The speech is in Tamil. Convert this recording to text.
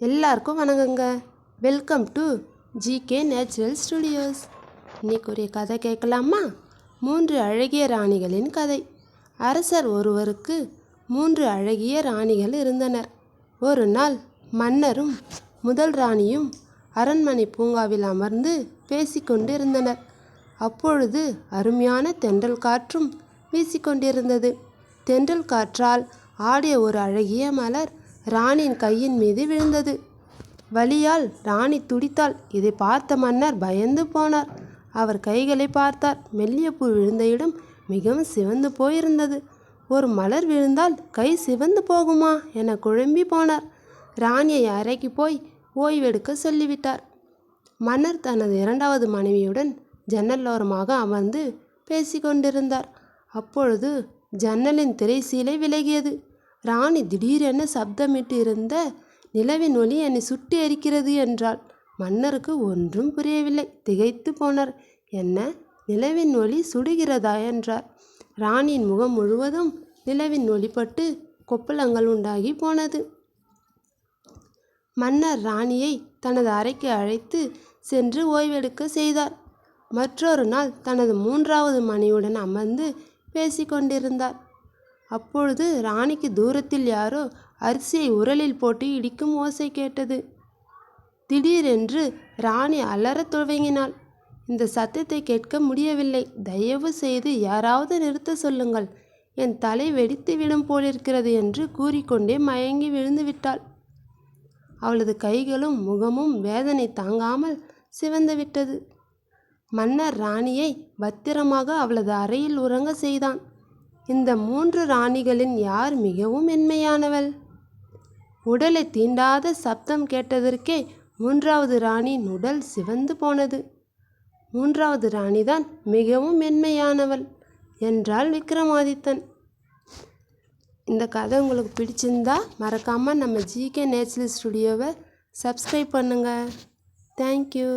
எல்லாருக்கும் வணக்கங்க. Welcome to GK natural studios இன்றைக்கு ஒரு கதை கேட்கலாமா? மூன்று அழகிய ராணிகளின் கதை. அரசர் ஒருவருக்கு மூன்று அழகிய ராணிகள் இருந்தனர். ஒரு நாள் மன்னரும் முதல் ராணியும் அரண்மனை பூங்காவில் அமர்ந்து பேசிக்கொண்டு இருந்தனர் அப்பொழுது அருமையான தென்றல் காற்றும் வீசிக்கொண்டிருந்தது தென்றல் காற்றால் ஆடிய ஒரு அழகிய மலர் ராணியின் கையின் மீது விழுந்தது. வலியால் ராணி துடித்தாள். இதை பார்த்த மன்னர் பயந்து போனார். அவர் கைகளை பார்த்தார். மெல்லிய பூ விழுந்த இடம் மிகவும் சிவந்து போயிருந்தது. ஒரு மலர் விழுந்தால் கை சிவந்து போகுமா என குழம்பி போனார். ராணியை அறைக்கு போய் ஓய்வெடுக்க சொல்லிவிட்டார். மன்னர் தனது இரண்டாவது மனைவியுடன் ஜன்னலோரமாக அமர்ந்து பேசிக்கொண்டிருந்தார். அப்பொழுது ஜன்னலின் திரைசீலை விலகியது. ராணி திடீரென சப்தமிட்டு இருந்த நிலவின் ஒளி என்னை சுட்டி எரிக்கிறது என்றாள். மன்னருக்கு ஒன்றும் புரியவில்லை. திகைத்து போனார். என்ன? நிலவின் ஒளி சுடுகிறதா? என்றார். ராணியின் முகம் முழுவதும் நிலவின் ஒளிப்பட்டு கொப்பளங்கள் உண்டாகி போனது. மன்னர் ராணியை தனது அறைக்கு அழைத்து சென்று ஓய்வெடுக்க செய்தார். மற்றொரு நாள் தனது மூன்றாவது மணியுடன் அமர்ந்து பேசிக்கொண்டிருந்தார். அப்பொழுது ராணிக்கு தூரத்தில் யாரோ அரிசியை உரலில் போட்டு இடிக்கும் ஓசை கேட்டது. திடீரென்று ராணி அலறத் துவங்கினாள். இந்த சத்தத்தை கேட்க முடியவில்லை. தயவு செய்து யாராவது நிறுத்த சொல்லுங்கள். என் தலை வெடித்து விடும் போலிருக்கிறது என்று கூறிக்கொண்டே மயங்கி விழுந்து விட்டாள். அவளது கைகளும் முகமும் வேதனை தாங்காமல் சிவந்து விட்டது. மன்னர் ராணியை பத்திரமாக அவளது அறையில் உறங்க செய்தான். இந்த மூன்று ராணிகளின் யார் மிகவும் மென்மையானவள்? உடலை தீண்டாத சப்தம் கேட்டதற்கே மூன்றாவது ராணியின் உடல் சிவந்து போனது. மூன்றாவது ராணிதான் மிகவும் மென்மையானவள் என்றாள் விக்ரமாதித்தன். இந்த கதை உங்களுக்கு பிடிச்சிருந்தா மறக்காமல் நம்ம ஜிகே நேச்சுரல் ஸ்டுடியோவை சப்ஸ்கிரைப் பண்ணுங்கள் தேங்க்யூ.